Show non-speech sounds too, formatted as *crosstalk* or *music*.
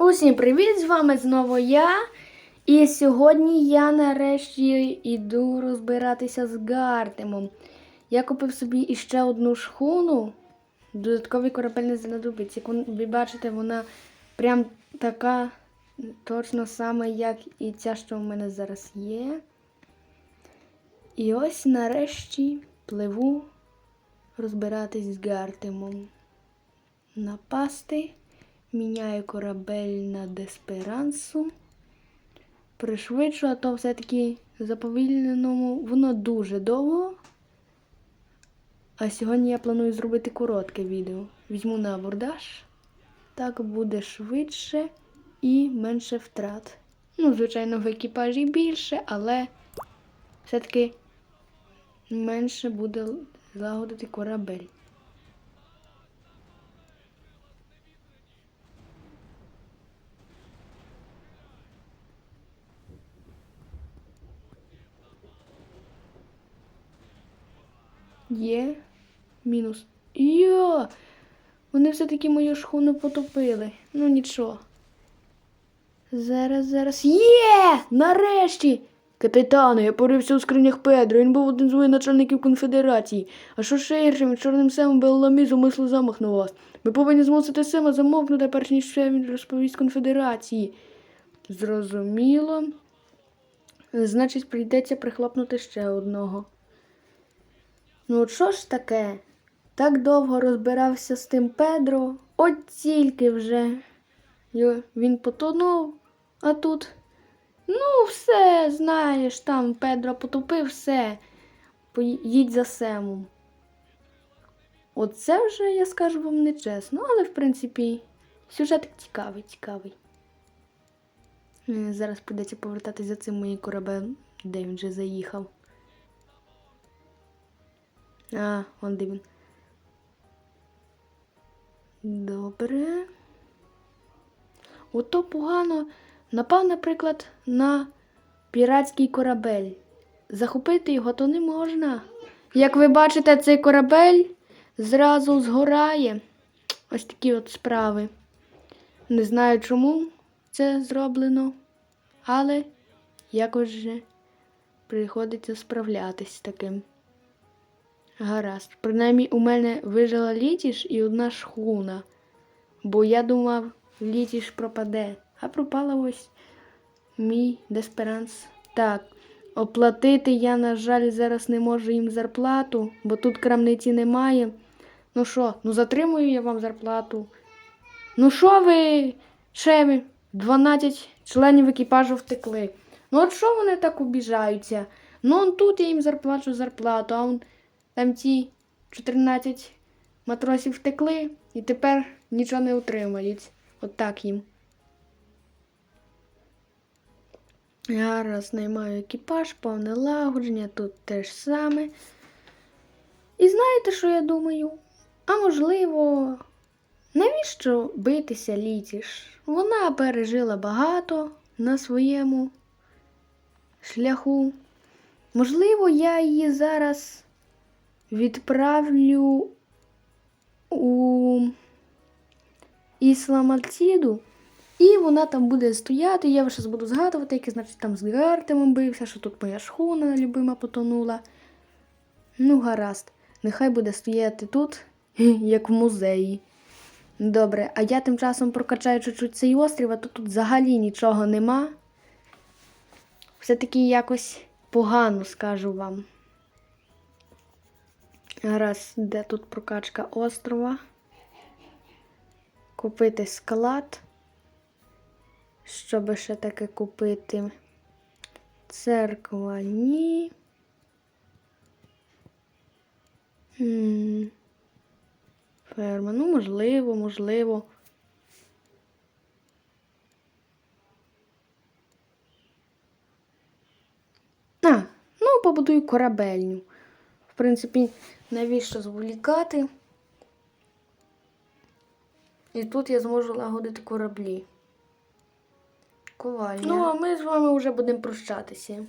Усім привіт! З вами знову я. І сьогодні я нарешті йду розбиратися з Гартемом. Я купив собі іще одну шхуну. Додатковий корабель знадобиться. Як ви бачите, вона прям така точно сама, як і ця, що в мене зараз є. І ось нарешті пливу розбиратись з Гартемом. Напасти. Міняю корабель на Десперансу. Пришвидшу, а то все-таки заповільненому воно дуже довго. А сьогодні я планую зробити коротке відео. Візьму на абордаж. Так буде швидше і менше втрат. Ну, звичайно, в екіпажі більше, але все-таки менше буде лагодити корабель. Є. Мінус. Йо! Вони все-таки мою шхуну потопили. Ну нічого. Зараз, зараз. Є! Нарешті! Капітане, я порився у скринях Педро. Він був один з воєначальників конфедерації. А що ще гіршим, чорним семом Белламі зумисли замах на вас. Ми повинні змусити Сема замовкнути, перш ніж ще він розповість конфедерації. Зрозуміло. Значить, прийдеться прихлопнути ще одного. Ну, що ж таке? Так довго розбирався з тим Педро, от тільки вже він потонув, а тут. Ну, все, знаєш, там Педро потопив все. Поїдь за Семом. Оце вже, я скажу вам, не чесно, але в принципі, сюжет цікавий, цікавий. Е, Зараз прийдеться повертатись за цим моїм корабелем, де він вже заїхав. А, он де. Добре. Ото погано напав, наприклад, на піратський корабель. Захопити його то не можна. Як ви бачите, цей корабель зразу згорає. Ось такі от справи. Не знаю, чому це зроблено, але якось же приходиться справлятись з таким. Гаразд. Принаймні у мене вижила літіш і одна шхуна. Бо я думав, літіш пропаде. А пропала ось мій десперанс. Так, оплатити я, на жаль, зараз не можу їм зарплату, бо тут крамниці немає. Ну що, ну затримую я вам зарплату. Ну що ви, ще ви, 12 членів екіпажу втекли. Ну от що вони так обіжаються? Ну он тут я їм зарплачу зарплату, а он там ті 14 матросів втекли і тепер нічого не отримають. От так їм. Зараз наймаю екіпаж, повне лагодження, тут те ж саме. І знаєте, що я думаю? А можливо, навіщо битися літіш? Вона пережила багато на своєму шляху. Можливо, я її зараз відправлю у Ісламальціду, і вона там буде стояти. Я вже буду згадувати, який, значить, там з Гартемом бився, що тут моя шхуна любима потонула. Ну, гаразд, нехай буде стояти тут, *laughs* як в музеї. Добре, а я тим часом прокачаю чуть-чуть цей острів, а то тут взагалі нічого нема. Все-таки якось погано скажу вам. Раз, де тут прокачка острова. Купити склад. Щоб ще таке купити. Церква ні. Ферма. Ну, можливо, можливо. А, ну, побудую корабельню. Принципі, навіщо зволікати? І тут я зможу лагодити кораблі. Ковальня. Ну, а ми з вами вже будемо прощатися.